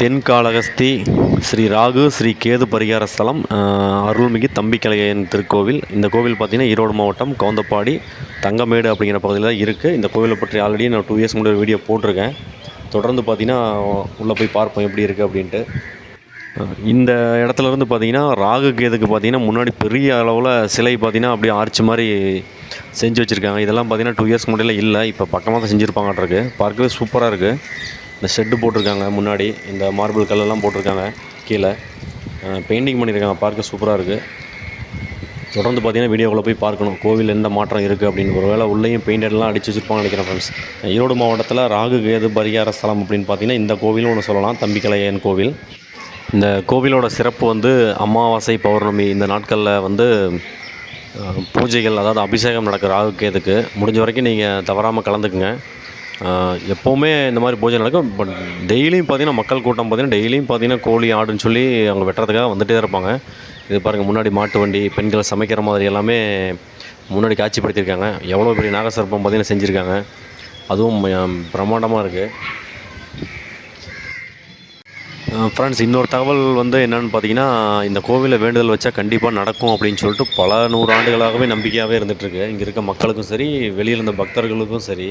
தென்காளஹஸ்தி ஸ்ரீ ராகு ஸ்ரீ கேது பரிகார ஸ்தலம் அருள்மிகு தம்பிக்கலையன் திருக்கோவில். இந்த கோவில் பார்த்தீங்கன்னா ஈரோடு மாவட்டம் கவுந்தப்பாடி தங்கமேடு அப்படிங்கிற பகுதியில் தான் இருக்குது இந்த கோவிலை பற்றி ஆல்ரெடி நான் டூ இயர்ஸ் முன்னாடி வீடியோ போட்டிருக்கேன். தொடர்ந்து பார்த்திங்கன்னா உள்ளே போய் பார்ப்போம் எப்படி இருக்குது அப்படின்ட்டு. இந்த இடத்துல இருந்து பார்த்தீங்கன்னா ராகு கேதுக்கு பார்த்தீங்கன்னா முன்னாடி பெரிய அளவில் சிலை பார்த்தீங்கன்னா அப்படியே ஆர்ச் மாதிரி செஞ்சு வச்சுருக்காங்க. இதெல்லாம் பார்த்தீங்கன்னா டூ இயர்ஸ் முன்னாடியில் இல்லை. இப்போ பக்கமாக தான் செஞ்சுருப்பாங்கட்ருக்கு பார்க்கவே சூப்பராக இருக்குது இந்த ஷெட்டு போட்டிருக்காங்க முன்னாடி. இந்த மார்பிள் கல்லெல்லாம் போட்டிருக்காங்க கீழே. பெயிண்டிங் பண்ணியிருக்காங்க. பார்க்க சூப்பராக இருக்குது தொடர்ந்து பார்த்தீங்கன்னா வீடியோக்குள்ளே போய் பார்க்கணும். கோவில் எந்த மாற்றம் இருக்குது அப்படின்னு. ஒரு வேளை உள்ளேயும் பெயிண்டட்லாம் அடிச்சு வச்சுருப்பாங்க நினைக்கிறேன் ஃப்ரெண்ட்ஸ் ஈரோடு மாவட்டத்தில் ராகு கேது பரிகார ஸ்தலம் அப்படின்னு பார்த்தீங்கன்னா இந்த கோவிலும் ஒன்று சொல்லலாம். தம்பிக்கலையன் கோவில். இந்த கோவிலோட சிறப்பு வந்து அமாவாசை பௌர்ணமி. இந்த நாட்களில் வந்து பூஜைகள் அதாவது அபிஷேகம் நடக்கிற ராகு கேதுக்கு. முடிஞ்ச வரைக்கும் நீங்கள் தவறாமல் கலந்துக்குங்க. எப்போவுமே இந்த மாதிரி பூஜை நடக்கும். பட் டெய்லியும் பார்த்தீங்கன்னா மக்கள் கூட்டம் பார்த்தீங்கன்னா டெய்லியும் பார்த்தீங்கன்னா கோழி ஆடுன்னு சொல்லி அவங்க வெட்டுறதுக்காக வந்துகிட்டே தான் இருப்பாங்க. இது பாருங்கள் முன்னாடி மாட்டு வண்டி பெண்கள் சமைக்கிற மாதிரி எல்லாமே முன்னாடி காட்சிப்படுத்தியிருக்காங்க. எவ்வளோ பெரிய நாகசர்பம் பார்த்தீங்கன்னா செஞ்சுருக்காங்க. அதுவும் பிரம்மாண்டமாக இருக்குது ஃப்ரெண்ட்ஸ் இன்னொரு தகவல் வந்து என்னென்னு பார்த்தீங்கன்னா இந்த கோவிலில் வேண்டுதல் வச்சா கண்டிப்பாக நடக்கும் அப்படின்னு சொல்லிட்டு பல நூறு ஆண்டுகளாகவே நம்பிக்கையாகவே இருந்துகிட்ருக்கு இங்கே இருக்க மக்களுக்கும் சரி வெளியில் இருந்த பக்தர்களுக்கும் சரி.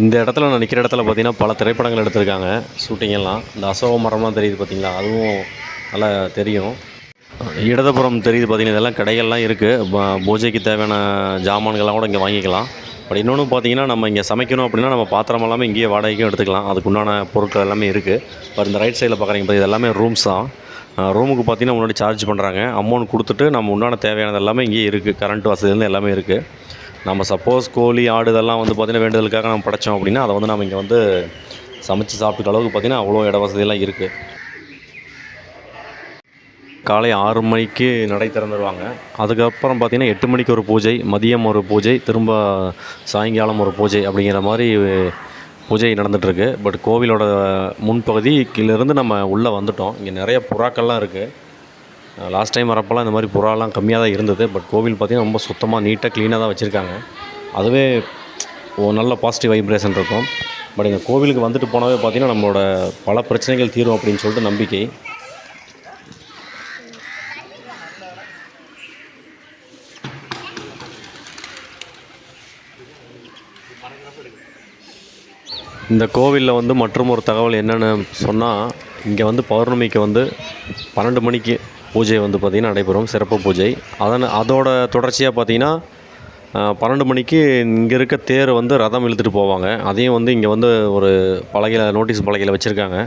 இந்த இடத்துல நான் நிற்கிற இடத்துல பார்த்திங்கன்னா பல திரைப்படங்கள் எடுத்திருக்காங்க. ஷூட்டிங் எல்லாம். இந்த அசோக மரம்லாம் தெரியுது பார்த்திங்களா? அதுவும் நல்லா தெரியும். இடதுபுறம் தெரியுது பார்த்திங்கன்னா இதெல்லாம் கடைகள்லாம் இருக்குது பூஜைக்கு தேவையான ஜாமான்கள்லாம் கூட இங்கே வாங்கிக்கலாம். பட் இன்னொன்று பார்த்தீங்கன்னா நம்ம இங்கே சமைக்கணும் அப்படின்னா நம்ம பாத்திரம் எல்லாமே இங்கேயே வாடகைக்கும் எடுத்துக்கலாம். அதுக்கு உண்டான பொருட்கள் எல்லாமே இருக்குது பட் இந்த ரைட் சைடில் பார்க்குறீங்க பார்த்து எல்லாமே ரூம்ஸ் தான். ரூமுக்கு பார்த்திங்கன்னா முன்னாடி சார்ஜ் பண்ணுறாங்க அமௌண்ட் கொடுத்துட்டு நம்ம உண்டான தேவையானது எல்லாமே இங்கேயே இருக்குது கரண்ட் வசதிலேருந்து எல்லாமே இருக்குது நம்ம சப்போஸ் கோழி ஆடு இதெல்லாம் வந்து பார்த்திங்கன்னா வேண்டுதலுக்காக நம்ம படைச்சோம் அப்படின்னா அதை வந்து நம்ம இங்கே வந்து சமைச்சு சாப்பிட்டுக்க அளவுக்கு பார்த்திங்கன்னா அவ்வளோ இட வசதியெல்லாம் இருக்குது காலை ஆறு மணிக்கு நடை திறந்துருவாங்க. அதுக்கப்புறம் பார்த்திங்கன்னா எட்டு மணிக்கு ஒரு பூஜை மதியம் ஒரு பூஜை திரும்ப சாயங்காலம் ஒரு பூஜை அப்படிங்கிற மாதிரி பூஜை நடந்துகிட்ருக்கு பட் கோவிலோட முன்பகுதி நம்ம உள்ளே வந்துட்டோம். இங்கே நிறைய புறாக்கள்லாம் இருக்குது லாஸ்ட் டைம் வரப்போலாம் இந்த மாதிரி புறாலாம் கம்மியாக தான் இருந்தது. பட் கோவில் பார்த்திங்கன்னா ரொம்ப சுத்தமாக நீட்டாக க்ளீனாக தான் வச்சுருக்காங்க. அதுவே ஒரு நல்ல பாசிட்டிவ் வைப்ரேஷன் இருக்கும். பட் இந்த கோவிலுக்கு வந்துட்டு போனாவே பார்த்திங்கன்னா நம்மளோட பல பிரச்சனைகள் தீரும் அப்படின்னு சொல்லிட்டு நம்பிக்கை. இந்த கோவிலில் வந்து மற்றும் ஒரு தகவல் என்னென்னு சொன்னால் இங்கே வந்து பௌர்ணமிக்கு வந்து பன்னெண்டு மணிக்கு பூஜை வந்து பார்த்திங்கன்னா நடைபெறும் சிறப்பு பூஜை. அதன் அதோட தொடர்ச்சியாக பார்த்திங்கன்னா பன்னெண்டு மணிக்கு இங்கே இருக்க தேர் வந்து ரதம் இழுத்துட்டு போவாங்க. அதையும் வந்து இங்கே வந்து ஒரு பலகையில் நோட்டீஸ் பலகையில் வச்சுருக்காங்க.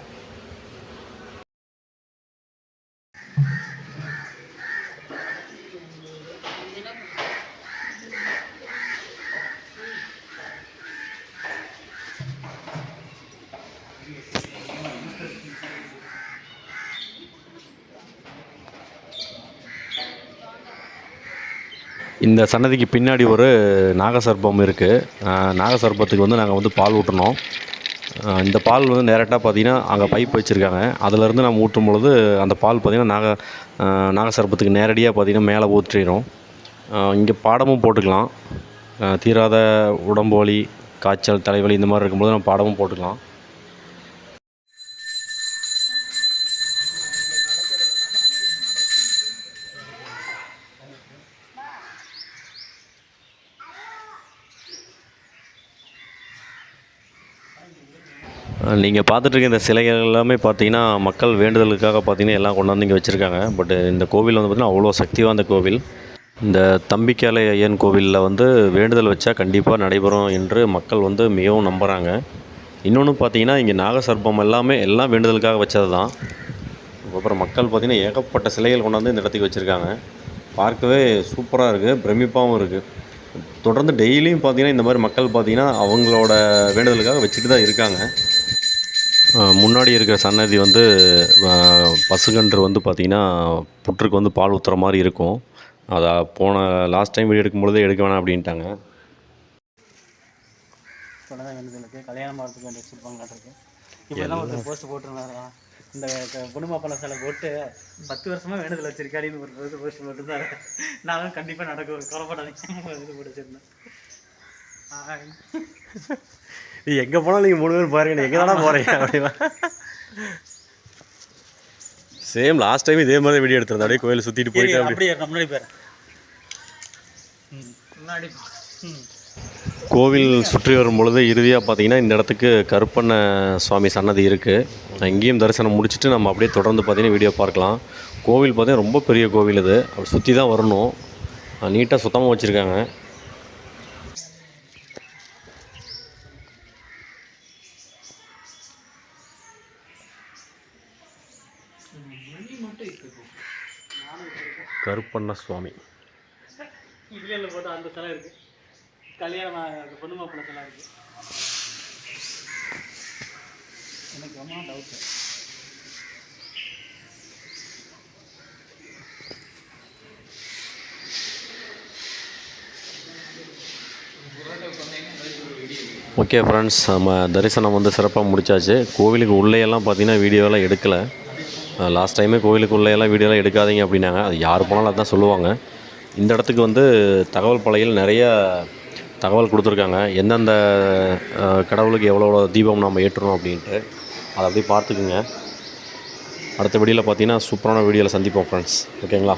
இந்த சன்னதிக்கு பின்னாடி ஒரு நாகசர்பம் இருக்குது நாகசர்பத்துக்கு வந்து நாங்கள் வந்து பால் ஊட்டணும் இந்த பால் வந்து டேரெக்டாக பார்த்தீங்கன்னா அங்கே பைப் வச்சுருக்காங்க. அதிலேருந்து நம்ம ஊற்றும் பொழுது அந்த பால் பார்த்திங்கன்னா நாக நாகசர்பத்துக்கு நேரடியாக பார்த்திங்கன்னா மேலே ஊற்றிடும் இங்கே பாடமும் போட்டுக்கலாம். தீராத உடம்பு வலி காய்ச்சல் தலைவலி இந்த மாதிரி இருக்கும்போது நம்ம பாடமும் போட்டுக்கலாம். நீங்கள் பார்த்துட்ருக்க இந்த சிலைகள் எல்லாமே பார்த்தீங்கன்னா மக்கள் வேண்டுதலுக்காக பார்த்தீங்கன்னா எல்லாம் கொண்டாந்து இங்கே வச்சுருக்காங்க. பட் இந்த கோவில் வந்து பார்த்திங்கன்னா அவ்வளோ சக்தி வாய்ந்த கோவில். இந்த தம்பிக்காலை ஐயன் கோவிலில் வந்து வேண்டுதல் வச்சா கண்டிப்பாக நடைபெறும் என்று மக்கள் வந்து மிகவும் நம்புகிறாங்க இன்னொன்று பார்த்தீங்கன்னா இங்கே நாகசர்பம் எல்லாமே எல்லாம் வேண்டுதலுக்காக வச்சது தான் அப்புறம் மக்கள் பார்த்திங்கன்னா ஏகப்பட்ட சிலைகள் கொண்டாந்து இந்த இடத்துக்கு வச்சுருக்காங்க. பார்க்கவே சூப்பராக இருக்குது பிரமிப்பாகவும் இருக்குது தொடர்ந்து டெய்லியும் பார்த்தீங்கன்னா இந்த மாதிரி மக்கள் பார்த்தீங்கன்னா அவங்களோட வேண்டுதலுக்காக வச்சுட்டு தான் இருக்காங்க. முன்னாடி இருக்கிற சன்னதி வந்து அஹ், பசுகன்று வந்து பார்த்திங்கன்னா புற்றுக்கு வந்து பால் ஊற்றுற மாதிரி இருக்கும். அதை போன லாஸ்ட் டைம் வீடியோ எடுக்கும்பொழுதே எடுக்க வேணாம் அப்படின்ட்டாங்க. கல்யாணம் ஆகிறதுக்கு வேண்டி வச்சுருப்பாங்களாட்டிருக்கு இப்போ தான் ஒருத்தர் போஸ்ட் போட்டிருந்தாரா? இந்த குடும்ப பல சிலை போட்டு பத்து வருஷமா வேண்டுதல் வச்சிருக்காடின்னு ஒரு போஸ்ட் போட்டிருந்தாரு. நானும் கண்டிப்பாக நடக்கும். கவலைப்படாதீங்க இது போட்டு வச்சிருந்தேன். நீ எங்கே போனாலும் நீங்கள் மூணு பேர் பாருங்க நீ எங்கே தானே போகிறீங்க அப்படின்னா சேம் லாஸ்ட் டைம் இதே மாதிரி வீடியோ எடுத்திருந்தேன். அப்படியே கோயில் சுற்றிட்டு போயிட்டு அப்படி அப்படியே. முன்னாடி ம் கோவில் சுற்றி வரும் பொழுது இறுதியாக பார்த்தீங்கன்னா இந்த இடத்துக்கு கருப்பண்ண சுவாமி சன்னதி இருக்குது இங்கேயும் தரிசனம் முடிச்சுட்டு நம்ம அப்படியே தொடர்ந்து பார்த்தீங்கன்னா வீடியோ பார்க்கலாம். கோவில் பார்த்தீங்கன்னா ரொம்ப பெரிய கோவில் இது. அப்படி சுற்றி தான் வரணும் நீட்டாக சுத்தமாக வச்சுருக்காங்க. கருப்பண்ண சுவாமி போட்டு அந்த சிலை இருக்கு கல்யாணம் பொண்ணு சிலை இருக்கு எனக்கு ரொம்ப ஓகே ஃப்ரெண்ட்ஸ் நம்ம தரிசனம் வந்து சிறப்பாக முடிச்சாச்சு. கோவிலுக்கு உள்ளேயெல்லாம் பார்த்தீங்கன்னா வீடியோலாம் எடுக்கலை. லாஸ்ட் டைமே கோயிலுக்குள்ளேயெல்லாம் வீடியோலாம் எடுக்காதீங்க அப்படின்னாங்க. அது யார் போனாலும் அதான் சொல்லுவாங்க. இந்த இடத்துக்கு வந்து தகவல் பலகையில் நிறைய தகவல் கொடுத்துருக்காங்க. எந்தெந்த கடவுளுக்கு எவ்வளோ தீபம் நம்ம ஏற்றணும் அப்படின்ட்டு. அதை அப்படியே பார்த்துக்குங்க. அடுத்த வீடியோவில் பார்த்தீங்கன்னா சூப்பரான வீடியோவில் சந்திப்போம் ஃப்ரெண்ட்ஸ் ஓகேங்களா